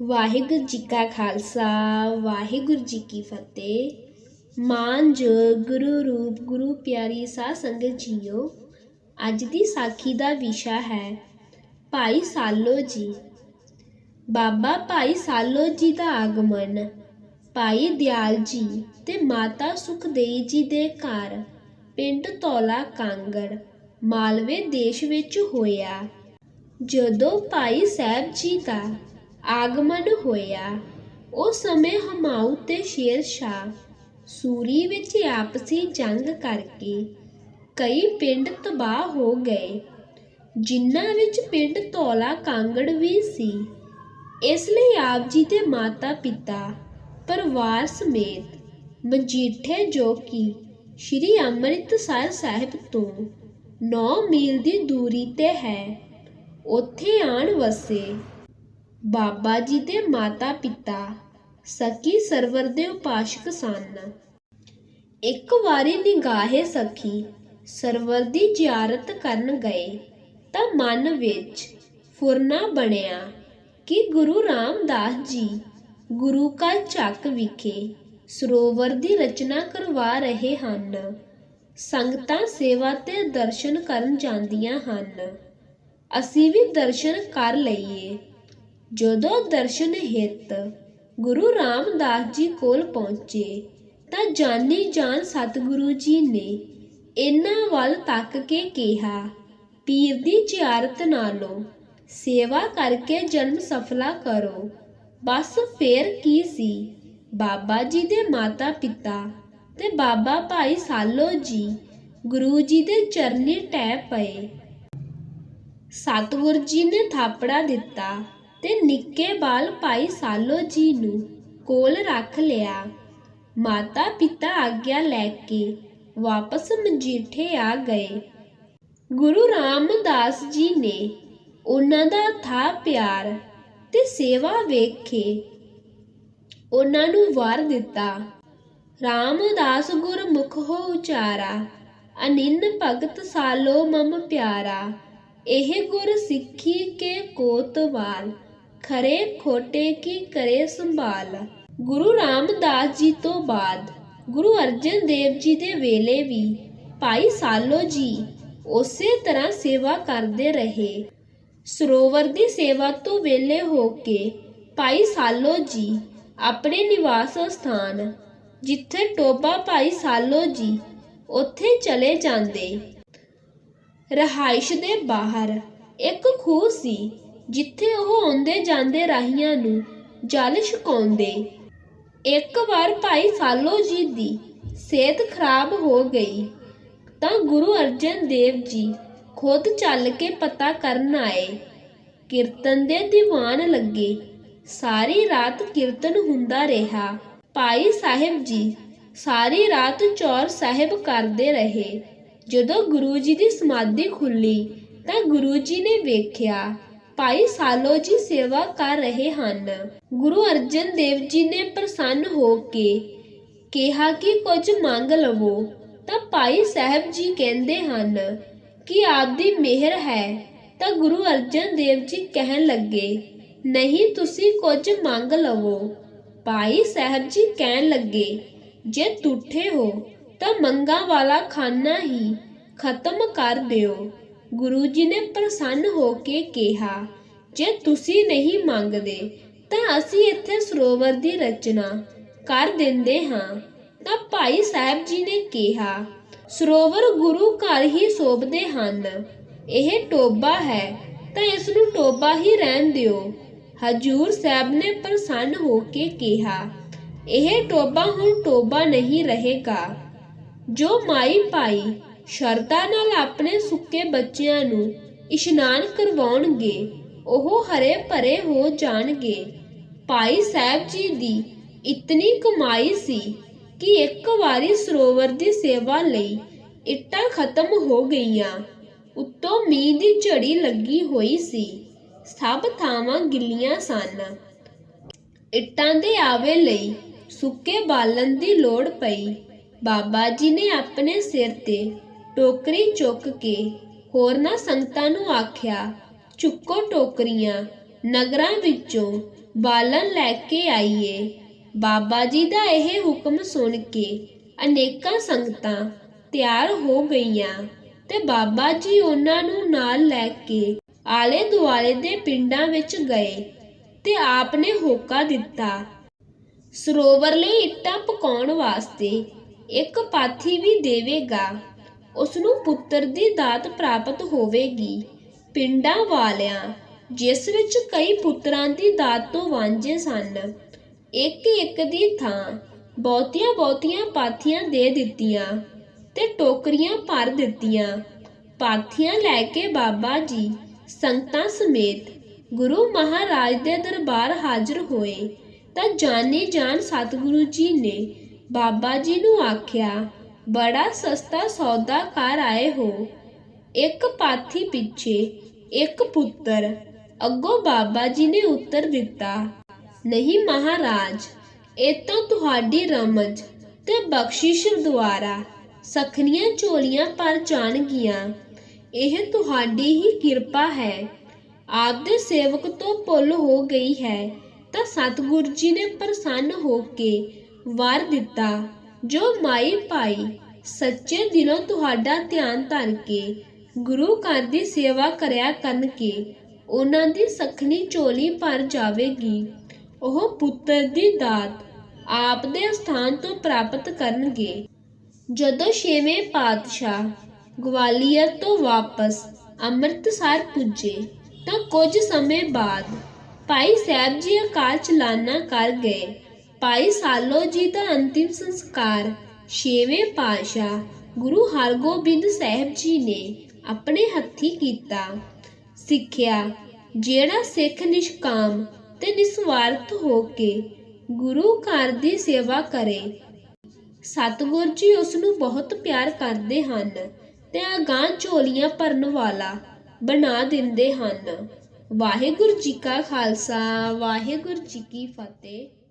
ਵਾਹਿਗੁਰੂ ਜੀ ਕਾ ਖਾਲਸਾ, ਵਾਹਿਗੁਰੂ ਜੀ ਕੀ ਫਤਿਹ। ਮਾਨਯੋਗ ਗੁਰੂ ਰੂਪ, ਗੁਰੂ ਪਿਆਰੀ ਸਾਧ ਸੰਗਤ ਜੀਓ, ਅੱਜ ਦੀ ਸਾਖੀ ਦਾ ਵਿਸ਼ਾ ਹੈ, ਭਾਈ ਸਾਲੋ ਜੀ। ਬਾਬਾ ਭਾਈ ਸਾਲੋ ਜੀ ਦਾ ਆਗਮਨ, ਭਾਈ ਦਿਆਲ ਜੀ ਤੇ ਮਾਤਾ ਸੁਖਦੇਈ ਜੀ ਦੇ ਘਰ, ਪਿੰਡ ਧੌਲਾ ਕਾਂਗੜ, ਮਾਲਵੇ ਦੇਸ਼ ਵਿੱਚ ਹੋਇਆ। ਜਦੋਂ ਭਾਈ ਸਾਹਿਬ ਜੀ ਦਾ ਆਗਮਨ ਹੋਇਆ। ਉਸ ਸਮੇਂ ਹਮਾਊ ਤੇ ਸ਼ੇਰ ਸ਼ਾਹ ਸੂਰੀ ਵਿੱਚ ਆਪਸੀ ਜੰਗ ਕਰਕੇ ਕਈ ਪਿੰਡ ਤਬਾਹ ਹੋ ਗਏ, ਜਿਨ੍ਹਾਂ ਵਿੱਚ ਪਿੰਡ ਧੌਲਾ ਕਾਂਗੜ ਵੀ ਸੀ। ਇਸ ਲਈ ਆਪ ਜੀ ਦੇ ਮਾਤਾ ਪਿਤਾ ਪਰਿਵਾਰ ਸਮੇਤ ਮਜੀਠੇ ਜੋ ਕਿ ਸ਼੍ਰੀ ਅੰਮ੍ਰਿਤਸਰ ਸਾਹਿਬ ਤੋਂ 9 ਮੀਲ ਦੀ ਦੂਰੀ ਤੇ ਹੈ, ਉੱਥੇ ਆਣ ਵਸੇ। ਬਾਬਾ ਜੀ ਦੇ ਮਾਤਾ ਪਿਤਾ ਸਖੀ ਸਰਵਰ ਦੇ ਉਪਾਸ਼ਕ ਸਨ। ਇੱਕ ਵਾਰੀ ਨਿਗਾਹੇ ਸਖੀ ਸਰਵਰ ਦੀ ਜ਼ਿਆਰਤ ਕਰਨ ਗਏ ਤਾਂ ਮਨ ਵਿੱਚ ਫੁਰਨਾ ਬਣਿਆ ਕਿ ਗੁਰੂ ਰਾਮਦਾਸ ਜੀ ਗੁਰੂ ਕਾ ਚੱਕ ਵਿਖੇ ਸਰੋਵਰ ਦੀ ਰਚਨਾ ਕਰਵਾ ਰਹੇ ਹਨ। ਸੰਗਤਾਂ ਸੇਵਾ ਤੇ ਦਰਸ਼ਨ ਕਰਨ ਜਾਂਦੀਆਂ ਹਨ। ਅਸੀਂ ਵੀ ਦਰਸ਼ਨ ਕਰ ਲਈਏ। ਜਦੋਂ ਦਰਸ਼ਨ ਹਿਤ ਗੁਰੂ ਰਾਮਦਾਸ ਜੀ ਕੋਲ ਪਹੁੰਚੇ, ਤਾਂ ਜਾਨੀ ਜਾਨ ਸਤਿਗੁਰੂ ਜੀ ਨੇ ਇਹਨਾਂ ਵੱਲ ਤੱਕ ਕੇ ਕਿਹਾ, ਪੀਰ ਦੀ ਜ਼ਿਆਰਤ ਨਾਲੋਂ ਸੇਵਾ ਕਰਕੇ ਜਨਮ ਸਫਲਾ ਕਰੋ। ਬਸ ਫੇਰ ਕੀ ਸੀ? ਬਾਬਾ ਜੀ ਦੇ ਮਾਤਾ ਪਿਤਾ ਤੇ ਬਾਬਾ ਭਾਈ ਸਾਲੋ ਜੀ ਗੁਰੂ ਜੀ ਦੇ ਚਰਨੀ ਟੈ ਪਏ। ਸਤਿਗੁਰ ਜੀ ਨੇ ਥਾਪੜਾ ਦਿੱਤਾ। ਤੇ ਨਿੱਕੇ ਬਾਲ ਭਾਈ ਸਾਲੋ ਜੀ ਨੂੰ ਕੋਲ ਰੱਖ ਲਿਆ। ਮਾਤਾ ਪਿਤਾ ਆਗਿਆ ਲੈ ਕੇ ਵਾਪਸ ਮਜੀਠੇ ਆ ਗਏ। ਗੁਰੂ ਰਾਮਦਾਸ ਜੀ ਨੇ ਉਹਨਾਂ ਦਾ ਥਾ ਪਿਆਰ ਤੇ ਸੇਵਾ ਵੇਖੇ। ਉਹਨਾਂ ਨੂੰ ਵਾਰ ਦਿੱਤਾ। ਰਾਮਦਾਸ ਗੁਰਮੁਖ ਹੋ ਉਚਾਰਾ, ਅਨਿੰਨ ਭਗਤ ਸਾਲੋ ਮਮ ਪਿਆਰਾ, ਇਹ ਗੁਰ ਸਿੱਖੀ ਕੇ ਕੋਤਵਾਲ। ਖਰੇ ਖੋਟੇ ਕੀ ਕਰੇ ਸੰਭਾਲ? ਗੁਰੂ ਰਾਮਦਾਸ ਜੀ ਤੋਂ ਬਾਅਦ ਗੁਰੂ ਅਰਜਨ ਦੇਵ ਜੀ ਦੇ ਵੇਲੇ ਵੀ ਭਾਈ ਸਾਲੋ ਜੀ ਉਸੇ ਤਰ੍ਹਾਂ ਸੇਵਾ ਕਰਦੇ ਰਹੇ। ਸਰੋਵਰ ਦੀ ਸੇਵਾ ਤੋਂ ਵੇਲੇ ਹੋ ਕੇ ਭਾਈ ਸਾਲੋ ਜੀ ਆਪਣੇ ਨਿਵਾਸ ਸਥਾਨ, ਜਿੱਥੇ ਟੋਬਾ ਭਾਈ ਸਾਲੋ ਜੀ ਉੱਥੇ ਚਲੇ ਜਾਂਦੇ। ਰਹਾਇਸ਼ ਦੇ ਬਾਹਰ ਇੱਕ ਖੂਹ ਸੀ। ਜਿੱਥੇ ਉਹ ਆਉਂਦੇ ਜਾਂਦੇ ਰਾਹੀਆਂ ਨੂੰ ਜਲ ਛਕਾਉਂਦੇ। ਇੱਕ ਵਾਰ ਭਾਈ ਸਾਲੋ ਜੀ ਦੀ ਸਿਹਤ ਖਰਾਬ ਹੋ ਗਈ, ਤਾਂ ਗੁਰੂ ਅਰਜਨ ਦੇਵ ਜੀ ਖੁਦ ਚੱਲ ਕੇ ਪਤਾ ਕਰਨ ਆਏ। ਕੀਰਤਨ ਦੇ ਦੀਵਾਨ ਲੱਗੇ। ਸਾਰੀ ਰਾਤ ਕੀਰਤਨ ਹੁੰਦਾ ਰਿਹਾ। ਭਾਈ ਸਾਹਿਬ ਜੀ ਸਾਰੀ ਰਾਤ ਚੌਰ ਸਾਹਿਬ ਕਰਦੇ ਰਹੇ। ਜਦੋਂ ਗੁਰੂ ਜੀ ਦੀ ਸਮਾਧੀ ਖੁੱਲੀ ਤਾਂ ਗੁਰੂ ਜੀ ਨੇ ਵੇਖਿਆ ਭਾਈ ਸਾਲੋ ਜੀ ਸੇਵਾ ਕਰ ਰਹੇ ਹਨ। ਗੁਰੂ ਅਰਜਨ ਦੇਵ ਜੀ ਨੇ ਪ੍ਰਸੰਨ ਹੋ ਕੇ ਕਿਹਾ ਕਿ ਕੁਝ ਮੰਗ ਲਵੋ। ਤਾਂ ਭਾਈ ਸਾਹਿਬ ਜੀ ਕਹਿੰਦੇ ਹਨ ਕਿ ਆਪ ਦੀ ਮਿਹਰ ਹੈ। ਤਾਂ ਗੁਰੂ ਅਰਜਨ ਦੇਵ ਜੀ ਕਹਿਣ ਲੱਗੇ, ਨਹੀਂ, ਤੁਸੀਂ ਕੁਝ ਮੰਗ ਲਵੋ। ਭਾਈ ਸਾਹਿਬ ਜੀ ਕਹਿਣ ਲੱਗੇ, ਜੇ ਟੁੱਟੇ ਹੋ, ਤਾਂ ਮੰਗਾ ਵਾਲਾ ਖਾਨਾ ਹੀ ਖਤਮ ਕਰ ਦਿਓ। ਗੁਰੂ ਜੀ ਨੇ ਪ੍ਰਸੰਨ ਹੋ ਕੇ ਕਿਹਾ, ਜੇ ਤੁਸੀਂ ਨਹੀਂ ਮੰਗਦੇ, ਤਾਂ ਅਸੀਂ ਇੱਥੇ ਸਰੋਵਰ ਦੀ ਰਚਨਾ ਕਰ ਦਿੰਦੇ ਹਾਂ। ਤਾਂ ਭਾਈ ਸਾਹਿਬ ਜੀ ਨੇ ਕਿਹਾ, ਸਰੋਵਰ ਗੁਰੂ ਘਰ ਹੀ ਸੋਭਦੇ ਹਨ। ਇਹ ਟੋਬਾ ਹੈ, ਤਾਂ ਇਸ ਨੂੰ ਟੋਬਾ ਹੀ ਰਹਿਣ ਦਿਓ। ਹਜੂਰ ਸਾਹਿਬ ਨੇ ਪ੍ਰਸੰਨ ਹੋ ਕੇ ਕਿਹਾ, ਇਹ ਟੋਬਾ ਹੁਣ ਟੋਬਾ ਨਹੀਂ ਰਹੇਗਾ। ਜੋ ਮਾਈ ਭਾਈ ਸ਼ਰਧਾ ਨਾਲ ਆਪਣੇ ਸੁੱਕੇ ਬੱਚਿਆਂ ਨੂੰ ਇਸ਼ਨਾਨ ਕਰਵਾਉਣਗੇ, ਉਹ ਹਰੇ ਭਰੇ ਹੋ ਜਾਣਗੇ। ਭਾਈ ਸਾਹਿਬ ਜੀ ਦੀ ਇਤਨੀ ਕਮਾਈ ਸੀ ਕਿ ਇੱਕ ਵਾਰੀ ਸਰੋਵਰ ਦੀ ਸੇਵਾ ਲਈ ਇੱਟਾਂ ਖਤਮ ਹੋ ਗਈਆਂ। ਉੱਤੋਂ ਮੀਂਹ ਦੀ ਝੜੀ ਲੱਗੀ ਹੋਈ ਸੀ। ਸਭ ਥਾਵਾਂ ਗਿੱਲੀਆਂ ਸਨ। ਇੱਟਾਂ ਦੇ ਆਵੇ ਲਈ ਸੁੱਕੇ ਬਾਲਣ ਦੀ ਲੋੜ ਪਈ। ਬਾਬਾ ਜੀ ਨੇ ਆਪਣੇ ਸਿਰ ਤੇ ਟੋਕਰੀ ਚੁੱਕ ਕੇ ਹੋਰਨਾਂ ਸੰਗਤਾਂ ਨੂੰ ਆਖਿਆ, ਚੁੱਕੋ ਟੋਕਰੀਆਂ, ਨਗਰਾਂ ਵਿੱਚੋਂ ਬਾਲਣ ਲੈ ਕੇ ਆਈਏ। ਬਾਬਾ ਜੀ ਦਾ ਇਹ ਹੁਕਮ ਸੁਣ ਕੇ ਅਨੇਕਾਂ ਸੰਗਤਾਂ ਤਿਆਰ ਹੋ ਗਈਆਂ ਤੇ ਬਾਬਾ ਜੀ ਉਹਨਾਂ ਨੂੰ ਨਾਲ ਲੈ ਕੇ ਆਲੇ ਦੁਆਲੇ ਦੇ ਪਿੰਡਾਂ ਵਿੱਚ ਗਏ ਤੇ ਆਪ ਨੇ ਹੋਕਾ ਦਿੱਤਾ। ਸਰੋਵਰ ਲਈ ਇੱਟਾਂ ਪਕਾਉਣ ਵਾਸਤੇ ਇੱਕ ਪਾਥੀ ਵੀ ਦੇਵੇਗਾ। ਉਸ ਨੂੰ ਪੁੱਤਰ ਦੀ ਦਾਤ ਪ੍ਰਾਪਤ ਹੋਵੇਗੀ। ਪਿੰਡਾਂ ਵਾਲਿਆਂ, ਜਿਸ ਵਿੱਚ ਕਈ ਪੁੱਤਰਾਂ ਦੀ ਦਾਤ ਤੋਂ ਵਾਂਝੇ ਸਨ ਇੱਕ ਇੱਕ ਦੀ ਥਾਂ ਬਹੁਤੀਆਂ ਬਹੁਤੀਆਂ ਪਾਥੀਆਂ ਦੇ ਦਿੱਤੀਆਂ ਤੇ ਟੋਕਰੀਆਂ ਭਰ ਦਿੱਤੀਆਂ। ਪਾਥੀਆਂ ਲੈ ਕੇ ਬਾਬਾ ਜੀ, ਸੰਗਤਾਂ ਸਮੇਤ ਗੁਰੂ ਮਹਾਰਾਜ ਦੇ ਦਰਬਾਰ ਹਾਜ਼ਰ ਹੋਏ ਤਾਂ ਜਾਨੀ ਜਾਨ ਸਤਿਗੁਰੂ ਜੀ ਨੇ ਬਾਬਾ ਜੀ ਨੂੰ ਆਖਿਆ ਬੜਾ ਸਸਤਾ ਸੌਦਾ ਕਰ ਆਏ ਹੋ। ਇੱਕ ਪਾਥੀ ਪਿੱਛੇ ਇੱਕ ਪੁੱਤਰ। ਅੱਗੋਂ ਬਾਬਾ ਜੀ ਨੇ ਉੱਤਰ ਦਿੱਤਾ, ਨਹੀਂ ਮਹਾਰਾਜ, ਇਹ ਤਾਂ ਤੁਹਾਡੀ ਰਮਜ ਤੇ ਬਖਸ਼ਿਸ਼ ਦੁਆਰਾ ਸਖਣੀਆਂ ਝੋਲੀਆਂ ਪਰ ਜਾਣਗੀਆਂ। ਇਹ ਤੁਹਾਡੀ ਹੀ ਕਿਰਪਾ ਹੈ। ਆਪ ਦੇ ਸੇਵਕ ਤੋਂ ਭੁੱਲ ਹੋ ਗਈ ਹੈ ਤਾਂ ਸਤਿਗੁਰੂ ਜੀ ਨੇ ਪ੍ਰਸੰਨ ਹੋ ਕੇ ਵਾਰ ਦਿੱਤਾ। ਜੋ ਮਾਈ ਭਾਈ ਸੱਚੇ ਦਿਲੋਂ ਤੁਹਾਡਾ ਧਿਆਨ ਧਰ ਕੇ ਗੁਰੂ ਘਰ ਦੀ ਸੇਵਾ ਕਰਿਆ ਕਰਨਗੇ, ਉਹਨਾਂ ਦੀ ਸਖਣੀ ਝੋਲੀ ਭਰ ਜਾਵੇਗੀ। ਉਹ ਪੁੱਤਰ ਦੀ ਦਾਤ ਆਪ ਦੇ ਸਥਾਨ ਤੋਂ ਪ੍ਰਾਪਤ ਕਰਨਗੇ। ਜਦੋਂ ਛੇਵੇਂ ਪਾਤਸ਼ਾਹ ਗਵਾਲੀਅਰ ਤੋਂ ਵਾਪਸ ਅੰਮ੍ਰਿਤਸਰ ਪੁੱਜੇ, ਤਾਂ ਕੁਝ ਸਮੇਂ ਬਾਅਦ ਭਾਈ ਸਾਹਿਬ ਜੀ ਅਕਾਲ ਚਲਾਨਾ ਕਰ ਗਏ। ਭਾਈ ਸਾਲੋ ਜੀ ਦਾ ਅੰਤਿਮ ਸੰਸਕਾਰ। ਛੇਵੇਂ ਪਾਤਸ਼ਾਹ ਗੁਰੂ ਹਰਗੋਬਿੰਦ ਸਾਹਿਬ ਜੀ ਨੇ ਆਪਣੇ ਹੱਥੀਂ ਕੀਤਾ। ਸਿੱਖਿਆ, ਜਿਹੜਾ ਸਿੱਖ ਨਿਸ਼ਕਾਮ ਤੇ ਨਿਸਵਾਰਥ ਹੋ ਕੇ ਗੁਰੂ ਘਰ ਦੀ ਸੇਵਾ ਕਰੇ। ਸਤਿਗੁਰ ਜੀ ਉਸ ਨੂੰ ਬਹੁਤ ਪਿਆਰ ਕਰਦੇ ਹਨ ਤੇ ਅਗਾਂ ਝੋਲੀਆਂ ਭਰਨ ਵਾਲਾ ਬਣਾ ਦਿੰਦੇ ਹਨ। ਵਾਹਿਗੁਰੂ ਜੀ ਕਾ ਖਾਲਸਾ, ਵਾਹਿਗੁਰੂ ਜੀ ਕੀ ਫਤਿਹ।